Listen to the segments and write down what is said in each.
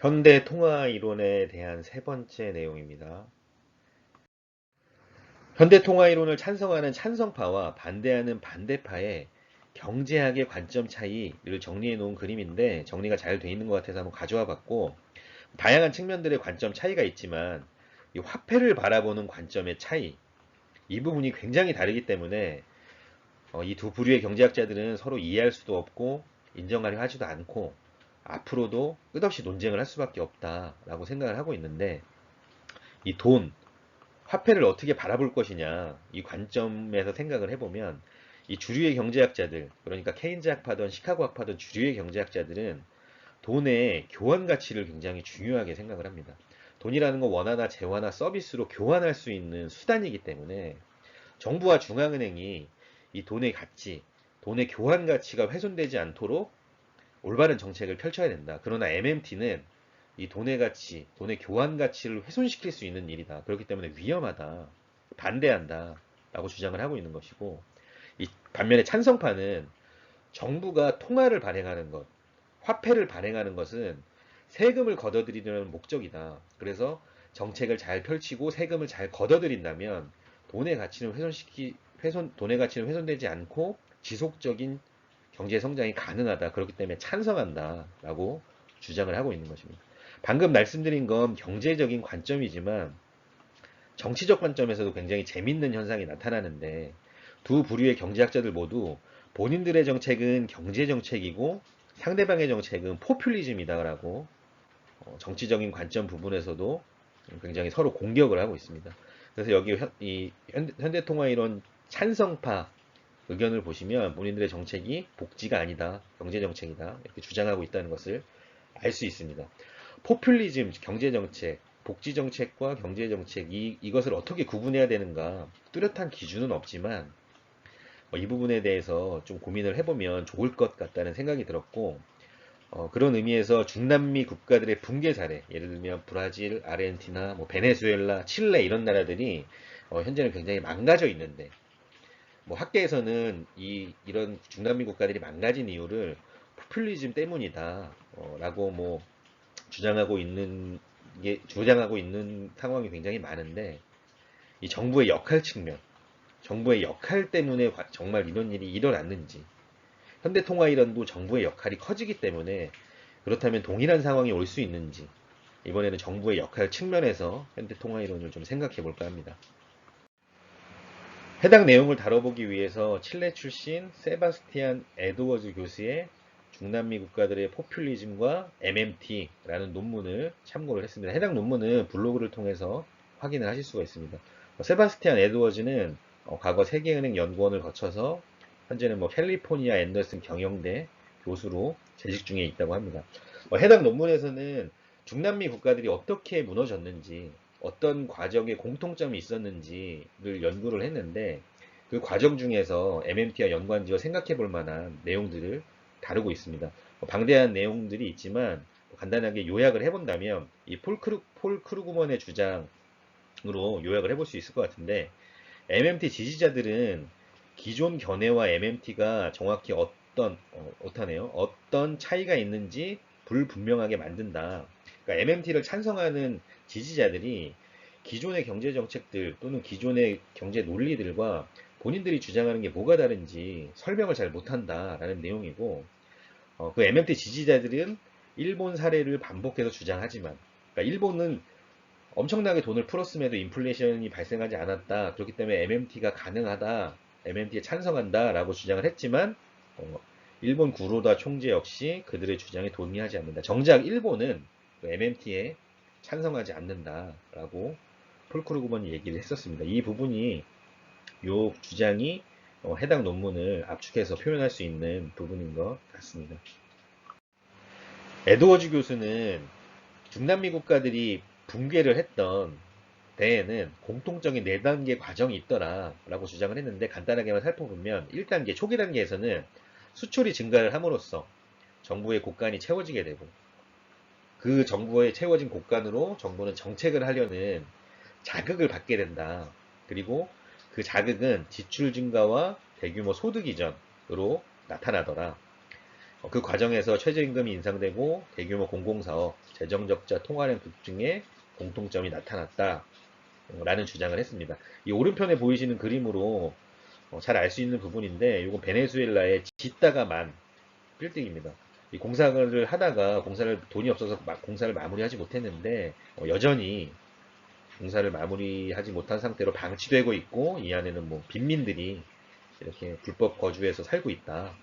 현대 통화 이론에 대한 세 번째 내용입니다. 현대 통화 이론을 찬성하는 찬성파와 반대하는 반대파의 경제학의 관점 차이를 정리해 놓은 그림인데 정리가 잘 돼 있는 것 같아서 한번 가져와 봤고 다양한 측면들의 관점 차이가 있지만 이 화폐를 바라보는 관점의 차이 이 부분이 굉장히 다르기 때문에 어, 이두 부류의 경제학자들은 서로 이해할 수도 없고 인정하려 하지도 않고 앞으로도 끝없이 논쟁을 할 수밖에 없다라고 생각을 하고 있는데 이 돈, 화폐를 어떻게 바라볼 것이냐 이 관점에서 생각을 해보면 이 주류의 경제학자들 그러니까 케인즈학파든 시카고학파든 주류의 경제학자들은 돈의 교환 가치를 굉장히 중요하게 생각을 합니다. 돈이라는 건 원화나 재화나 서비스로 교환할 수 있는 수단이기 때문에 정부와 중앙은행이 이 돈의 가치, 돈의 교환 가치가 훼손되지 않도록 올바른 정책을 펼쳐야 된다. 그러나 MMT는 이 돈의 가치, 돈의 교환 가치를 훼손시킬 수 있는 일이다. 그렇기 때문에 위험하다. 반대한다. 라고 주장을 하고 있는 것이고 이 반면에 찬성파는 정부가 통화를 발행하는 것, 화폐를 발행하는 것은 세금을 걷어들이려는 목적이다. 그래서 정책을 잘 펼치고 세금을 잘 걷어들인다면 돈의 가치는 훼손시키 훼손 돈의 가치는 훼손되지 않고 지속적인 경제 성장이 가능하다. 그렇기 때문에 찬성한다라고 주장을 하고 있는 것입니다. 방금 말씀드린 건 경제적인 관점이지만 정치적 관점에서도 굉장히 재밌는 현상이 나타나는데 두 부류의 경제학자들 모두 본인들의 정책은 경제 정책이고 상대방의 정책은 포퓰리즘이다라고 어, 정치적인 관점 부분에서도 굉장히 서로 공격을 하고 있습니다. 그래서 여기 이 현대통화 이론 찬성파 의견을 보시면 본인들의 정책이 복지가 아니다, 경제 정책이다 이렇게 주장하고 있다는 것을 알 수 있습니다. 포퓰리즘, 경제 정책, 복지 정책과 경제 정책 이 이것을 어떻게 구분해야 되는가 뚜렷한 기준은 없지만 어, 이 부분에 대해서 좀 고민을 해보면 좋을 것 같다는 생각이 들었고 어, 그런 의미에서 중남미 국가들의 붕괴 사례 예를 들면 브라질, 아르헨티나, 뭐 베네수엘라, 칠레 이런 나라들이 어, 현재는 굉장히 망가져 있는데 뭐 학계에서는 이 이런 중남미 국가들이 망가진 이유를 포퓰리즘 때문이다 어, 라고 뭐 주장하고 있는 게 주장하고 있는 상황이 굉장히 많은데 이 정부의 역할 측면 정부의 역할 때문에 정말 이런 일이 일어났는지 현대통화이론도 정부의 역할이 커지기 때문에 그렇다면 동일한 상황이 올 수 있는지 이번에는 정부의 역할 측면에서 현대통화이론을 좀 생각해 볼까 합니다. 해당 내용을 다뤄보기 위해서 칠레 출신 세바스티안 에드워즈 교수의 중남미 국가들의 포퓰리즘과 MMT라는 논문을 참고를 했습니다. 해당 논문은 블로그를 통해서 확인을 하실 수가 있습니다. 세바스티안 에드워즈는 어, 과거 세계은행 연구원을 거쳐서 현재는 뭐 캘리포니아 앤더슨 경영대 교수로 재직 중에 있다고 합니다. 어, 해당 논문에서는 중남미 국가들이 어떻게 무너졌는지 어떤 과정에 공통점이 있었는지를 연구를 했는데 그 과정 중에서 MMT와 연관지어 생각해 볼 만한 내용들을 다루고 있습니다. 뭐 방대한 내용들이 있지만 간단하게 요약을 해본다면 이 폴, 크루, 폴 크루그먼의 주장으로 요약을 해볼 수 있을 것 같은데 MMT 지지자들은 기존 견해와 MMT가 정확히 어떤 어, 어떠네요. 어떤 차이가 있는지 불분명하게 만든다. 그러니까 MMT를 찬성하는 지지자들이 기존의 경제 정책들 또는 기존의 경제 논리들과 본인들이 주장하는 게 뭐가 다른지 설명을 잘 못한다라는 내용이고 어, 그 MMT 지지자들은 일본 사례를 반복해서 주장하지만 그러니까 일본은 엄청나게 돈을 풀었음에도 인플레이션이 발생하지 않았다. 그렇기 때문에 MMT가 가능하다. MMT에 찬성한다. 라고 주장을 했지만 어, 일본 구로다 총재 역시 그들의 주장에 동의하지 않는다. 정작 일본은 MMT에 찬성하지 않는다. 라고 폴크루그먼이 얘기를 했었습니다. 이 부분이 요 주장이 어, 해당 논문을 압축해서 표현할 수 있는 부분인 것 같습니다. 에드워즈 교수는 중남미 국가들이 붕괴를 했던 대에는 공통적인 4단계 과정이 있더라 라고 주장을 했는데 간단하게만 살펴보면 1단계 초기 단계에서는 수출이 증가를 함으로써 정부의 곳간이 채워지게 되고 그 정부의 채워진 곳간으로 정부는 정책을 하려는 자극을 받게 된다. 그리고 그 자극은 지출 증가와 대규모 소득 이전으로 나타나더라. 어, 그 과정에서 최저임금이 인상되고 대규모 공공사업, 재정적자 통화량 급증에 공통점이 나타났다. 라는 주장을 했습니다. 이 오른편에 보이시는 그림으로 어, 잘알 수 있는 부분인데 이건 베네수엘라의 짓다가 만 빌딩입니다. 이 공사를 하다가 공사를 돈이 없어서 마- 공사를 마무리하지 못했는데 어, 여전히 공사를 마무리하지 못한 상태로 방치되고 있고 이 안에는 뭐 빈민들이 이렇게 불법 거주해서 살고 있다.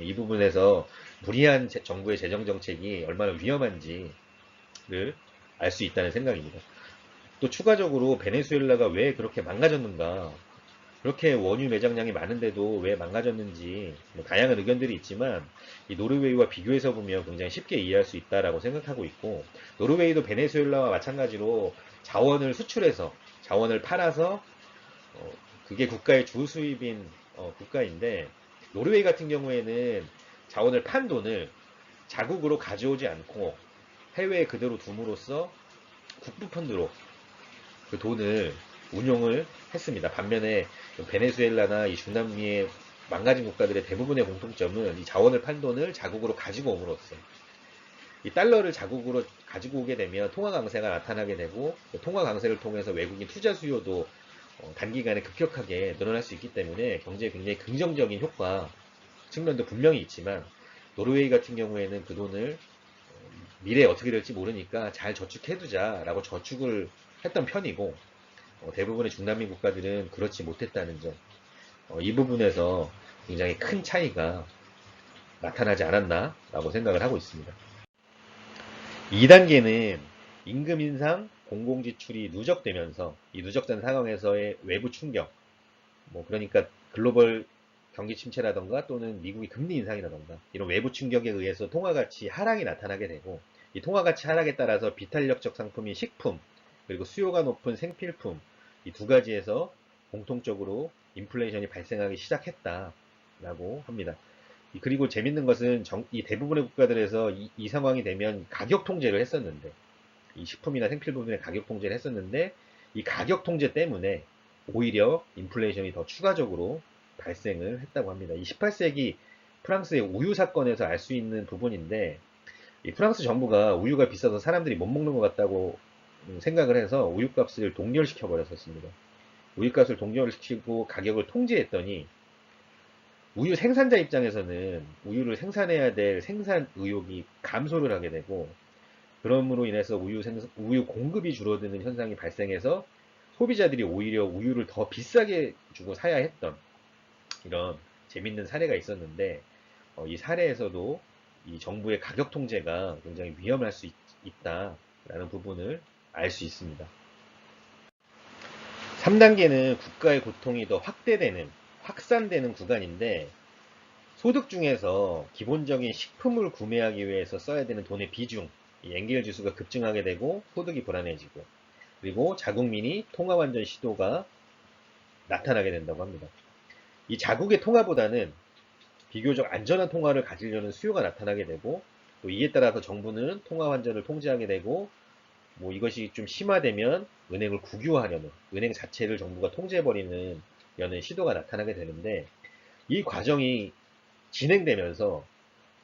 이 부분에서 무리한 제- 정부의 재정 정책이 얼마나 위험한지를 알 수 있다는 생각입니다. 또 추가적으로 베네수엘라가 왜 그렇게 망가졌는가? 그렇게 원유 매장량이 많은데도 왜 망가졌는지 뭐 다양한 의견들이 있지만 이 노르웨이와 비교해서 보면 굉장히 쉽게 이해할 수 있다라고 생각하고 있고 노르웨이도 베네수엘라와 마찬가지로 자원을 수출해서 자원을 팔아서 어, 그게 국가의 주 수입인 어, 국가인데 노르웨이 같은 경우에는 자원을 판 돈을 자국으로 가져오지 않고 해외에 그대로 둠으로써 국부 펀드로 그 돈을 운용을 했습니다. 반면에 베네수엘라나 이 중남미의 망가진 국가들의 대부분의 공통점은 이 자원을 판 돈을 자국으로 가지고 옴으로써 이 달러를 자국으로 가지고 오게 되면 통화 강세가 나타나게 되고 그 통화 강세를 통해서 외국인 투자 수요도 어, 단기간에 급격하게 늘어날 수 있기 때문에 경제에 굉장히 긍정적인 효과 측면도 분명히 있지만 노르웨이 같은 경우에는 그 돈을 어, 미래에 어떻게 될지 모르니까 잘 저축해두자라고 저축을 했던 편이고 어, 대부분의 중남미 국가들은 그렇지 못했다는 점. 어, 이 부분에서 굉장히 큰 차이가 나타나지 않았나라고 생각을 하고 있습니다. 2단계는 임금 인상, 공공지출이 누적되면서 이 누적된 상황에서의 외부 충격, 뭐 그러니까 글로벌 경기 침체라던가 또는 미국의 금리 인상이라던가 이런 외부 충격에 의해서 통화 가치 하락이 나타나게 되고 이 통화 가치 하락에 따라서 비탄력적 상품인 식품 그리고 수요가 높은 생필품 이 두 가지에서 공통적으로 인플레이션이 발생하기 시작했다라고 합니다. 이- 그리고 재밌는 것은 정- 이 대부분의 국가들에서 이, 이 상황이 되면 가격 통제를 했었는데 이 식품이나 생필품의 가격 통제를 했었는데 이 가격 통제 때문에 오히려 인플레이션이 더 추가적으로 발생을 했다고 합니다. 이 18세기 프랑스의 우유 사건에서 알 수 있는 부분인데 이 프랑스 정부가 우유가 비싸서 사람들이 못 먹는 것 같다고 음, 생각을 해서 우유값을 동결시켜 버렸었습니다. 우유값을 동결시키고 가격을 통제했더니 우유 생산자 입장에서는 우유를 생산해야 될 생산 의욕이 감소를 하게 되고 그럼으로 인해서 우유 생 우유 공급이 줄어드는 현상이 발생해서 소비자들이 오히려 우유를 더 비싸게 주고 사야 했던 이런 재밌는 사례가 있었는데 어, 이 사례에서도 이 정부의 가격 통제가 굉장히 위험할 수 있, 있다라는 부분을 알 수 있습니다. 3단계는 국가의 고통이 더 확대되는, 확산되는 구간인데, 소득 중에서 기본적인 식품을 구매하기 위해서 써야 되는 돈의 비중, 이 엔겔 지수가 급증하게 되고 소득이 불안해지고, 그리고 자국민이 통화 완전 시도가 나타나게 된다고 합니다. 이 자국의 통화보다는 비교적 안전한 통화를 가지려는 수요가 나타나게 되고, 또 이에 따라서 정부는 통화 환전을 통제하게 되고, 뭐 이것이 좀 심화되면 은행을 국유화하려는 은행 자체를 정부가 통제해버리는 여는 시도가 나타나게 되는데 이 과정이 진행되면서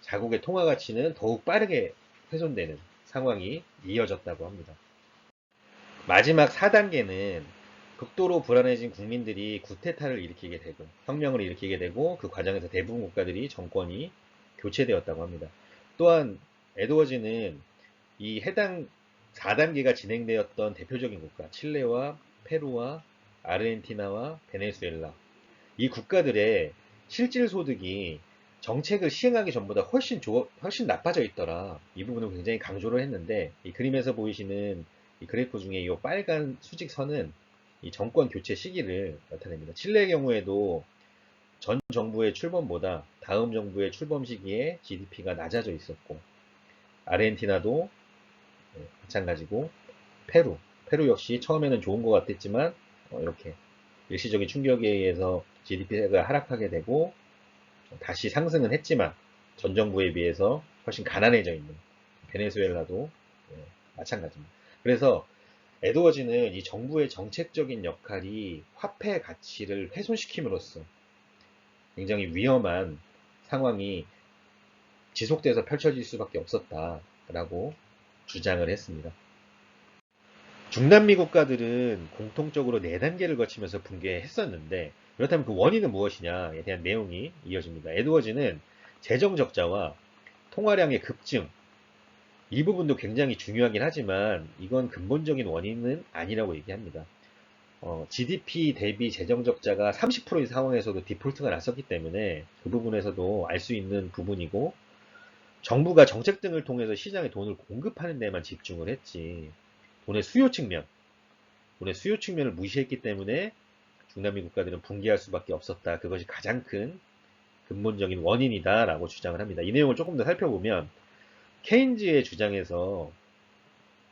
자국의 통화 가치는 더욱 빠르게 훼손되는 상황이 이어졌다고 합니다. 마지막 4단계는 극도로 불안해진 국민들이 구테타를 일으키게 되고 혁명을 일으키게 되고 그 과정에서 대부분 국가들이 정권이 교체되었다고 합니다. 또한 에드워즈는 이 해당 4단계가 진행되었던 대표적인 국가, 칠레와 페루와 아르헨티나와 베네수엘라. 이 국가들의 실질 소득이 정책을 시행하기 전보다 훨씬 좋 훨씬 나빠져 있더라. 이 부분을 굉장히 강조를 했는데, 이 그림에서 보이시는 이 그래프 중에 이 빨간 수직선은 이 정권 교체 시기를 나타냅니다. 칠레의 경우에도 전 정부의 출범보다 다음 정부의 출범 시기에 GDP가 낮아져 있었고, 아르헨티나도 네, 마찬가지고 페루 페루 역시 처음에는 좋은 것 같았지만 어, 이렇게 일시적인 충격에 의해서 GDP가 하락하게 되고 다시 상승은 했지만 전 정부에 비해서 훨씬 가난해져 있는 베네수엘라도 예, 마찬가지입니다. 그래서 에드워즈는 이 정부의 정책적인 역할이 화폐 가치를 훼손시킴으로써 굉장히 위험한 상황이 지속돼서 펼쳐질 수밖에 없었다라고 주장을 했습니다. 중남미 국가들은 공통적으로 4단계를 거치면서 붕괴했었는데 그렇다면 그 원인은 무엇이냐에 대한 내용이 이어집니다. 에드워즈는 재정 적자와 통화량의 급증 이 부분도 굉장히 중요하긴 하지만 이건 근본적인 원인은 아니라고 얘기합니다. 어, GDP 대비 재정 적자가 30%인 상황에서도 디폴트가 났었기 때문에 그 부분에서도 알 수 있는 부분이고 정부가 정책 등을 통해서 시장에 돈을 공급하는 데만 집중을 했지 돈의 수요 측면 돈의 수요 측면을 무시했기 때문에 중남미 국가들은 붕괴할 수밖에 없었다. 그것이 가장 큰 근본적인 원인이다 라고 주장을 합니다. 이 내용을 조금 더 살펴보면 케인즈의 주장에서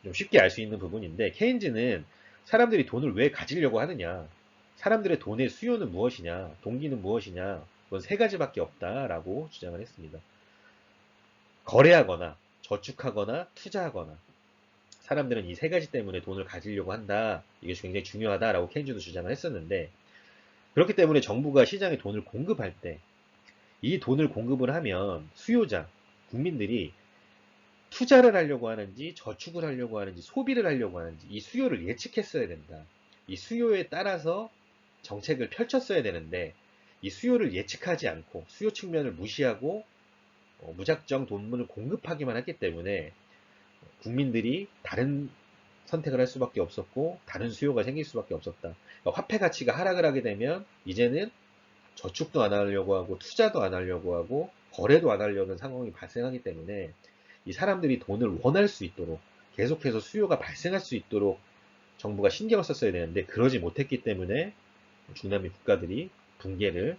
좀 쉽게 알 수 있는 부분인데 케인즈는 사람들이 돈을 왜 가지려고 하느냐 사람들의 돈의 수요는 무엇이냐 동기는 무엇이냐 그건 세 가지밖에 없다라고 주장을 했습니다. 거래하거나 저축하거나 투자하거나 사람들은 이 세 가지 때문에 돈을 가지려고 한다. 이것이 굉장히 중요하다라고 케인즈도 주장을 했었는데 그렇기 때문에 정부가 시장에 돈을 공급할 때 이 돈을 공급을 하면 수요자, 국민들이 투자를 하려고 하는지 저축을 하려고 하는지 소비를 하려고 하는지 이 수요를 예측했어야 된다. 이 수요에 따라서 정책을 펼쳤어야 되는데 이 수요를 예측하지 않고 수요 측면을 무시하고 어, 무작정 돈문을 공급하기만 했기 때문에 국민들이 다른 선택을 할 수밖에 없었고 다른 수요가 생길 수밖에 없었다. 그러니까 화폐 가치가 하락을 하게 되면 이제는 저축도 안 하려고 하고 투자도 안 하려고 하고 거래도 안 하려는 상황이 발생하기 때문에 이 사람들이 돈을 원할 수 있도록 계속해서 수요가 발생할 수 있도록 정부가 신경을 썼어야 되는데 그러지 못했기 때문에 중남미 국가들이 붕괴를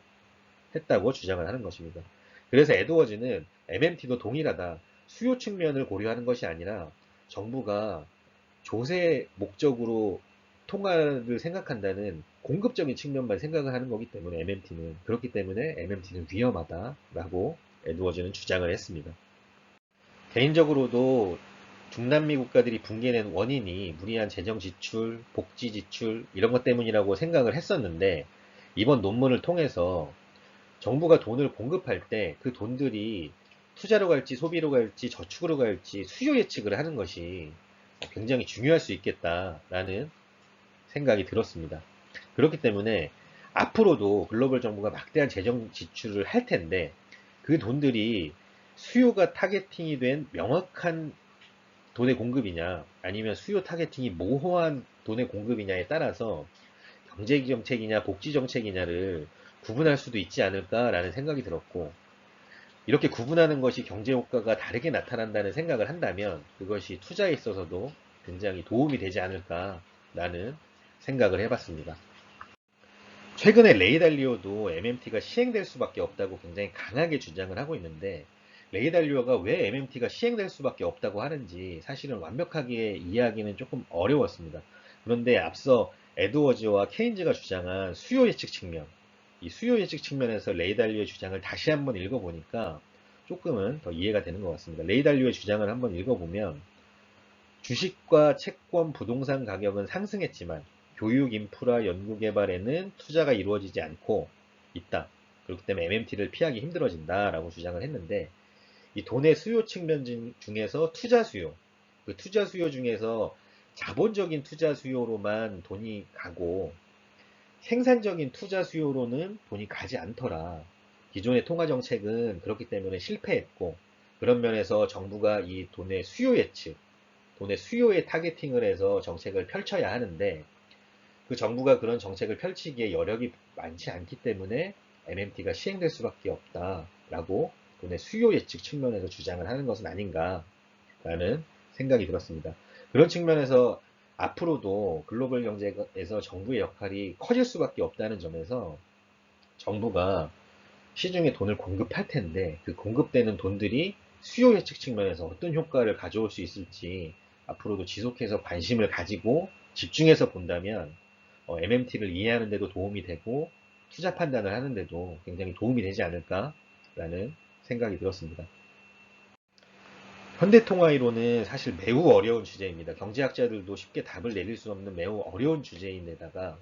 했다고 주장을 하는 것입니다. 그래서 에드워즈는 MMT도 동일하다. 수요 측면을 고려하는 것이 아니라 정부가 조세 목적으로 통화를 생각한다는 공급적인 측면만 생각을 하는 거기 때문에 MMT는 그렇기 때문에 MMT는 위험하다라고 에드워즈는 주장을 했습니다. 개인적으로도 중남미 국가들이 붕괴된 원인이 무리한 재정 지출, 복지 지출 이런 것 때문이라고 생각을 했었는데 이번 논문을 통해서 정부가 돈을 공급할 때 그 돈들이 투자로 갈지 소비로 갈지 저축으로 갈지 수요 예측을 하는 것이 굉장히 중요할 수 있겠다라는 생각이 들었습니다. 그렇기 때문에 앞으로도 글로벌 정부가 막대한 재정 지출을 할 텐데 그 돈들이 수요가 타겟팅이 된 명확한 돈의 공급이냐 아니면 수요 타겟팅이 모호한 돈의 공급이냐에 따라서 경제 정책이냐 복지 정책이냐를 구분할 수도 있지 않을까라는 생각이 들었고 이렇게 구분하는 것이 경제 효과가 다르게 나타난다는 생각을 한다면 그것이 투자에 있어서도 굉장히 도움이 되지 않을까라는 생각을 해봤습니다. 최근에 레이달리오도 MMT가 시행될 수밖에 없다고 굉장히 강하게 주장을 하고 있는데 레이달리오가 왜 MMT가 시행될 수밖에 없다고 하는지 사실은 완벽하게 이해하기는 조금 어려웠습니다. 그런데 앞서 에드워즈와 케인즈가 주장한 수요 예측 측면, 이 수요 예측 측면에서 레이달리오의 주장을 다시 한번 읽어보니까 조금은 더 이해가 되는 것 같습니다. 레이달리오의 주장을 한번 읽어보면 주식과 채권, 부동산 가격은 상승했지만 교육, 인프라, 연구개발에는 투자가 이루어지지 않고 있다. 그렇기 때문에 MMT를 피하기 힘들어진다라고 주장을 했는데 이 돈의 수요 측면 중에서 투자 수요, 그 투자 수요 중에서 자본적인 투자 수요로만 돈이 가고 생산적인 투자 수요로는 돈이 가지 않더라. 기존의 통화 정책은 그렇기 때문에 실패했고 그런 면에서 정부가 이 돈의 수요 예측, 돈의 수요에 타겟팅을 해서 정책을 펼쳐야 하는데 그 정부가 그런 정책을 펼치기에 여력이 많지 않기 때문에 MMT가 시행될 수밖에 없다라고 돈의 수요 예측 측면에서 주장을 하는 것은 아닌가라는 생각이 들었습니다. 그런 측면에서 앞으로도 글로벌 경제에서 정부의 역할이 커질 수밖에 없다는 점에서 정부가 시중에 돈을 공급할 텐데 그 공급되는 돈들이 수요 예측 측면에서 어떤 효과를 가져올 수 있을지 앞으로도 지속해서 관심을 가지고 집중해서 본다면 어, MMT를 이해하는 데도 도움이 되고 투자 판단을 하는 데도 굉장히 도움이 되지 않을까라는 생각이 들었습니다. 현대통화이론은 사실 매우 어려운 주제입니다. 경제학자들도 쉽게 답을 내릴 수 없는 매우 어려운 주제인데다가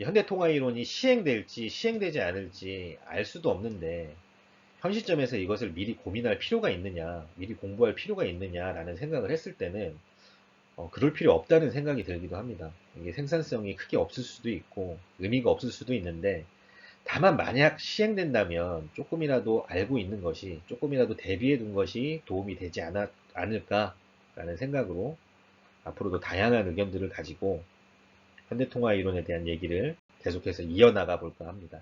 현대통화이론이 시행될지 시행되지 않을지 알 수도 없는데 현 시점에서 이것을 미리 고민할 필요가 있느냐, 미리 공부할 필요가 있느냐라는 생각을 했을 때는 어, 그럴 필요 없다는 생각이 들기도 합니다. 이게 생산성이 크게 없을 수도 있고 의미가 없을 수도 있는데 다만 만약 시행된다면 조금이라도 알고 있는 것이 조금이라도 대비해 둔 것이 도움이 되지 않았, 않을까라는 생각으로 앞으로도 다양한 의견들을 가지고 현대통화 이론에 대한 얘기를 계속해서 이어나가 볼까 합니다.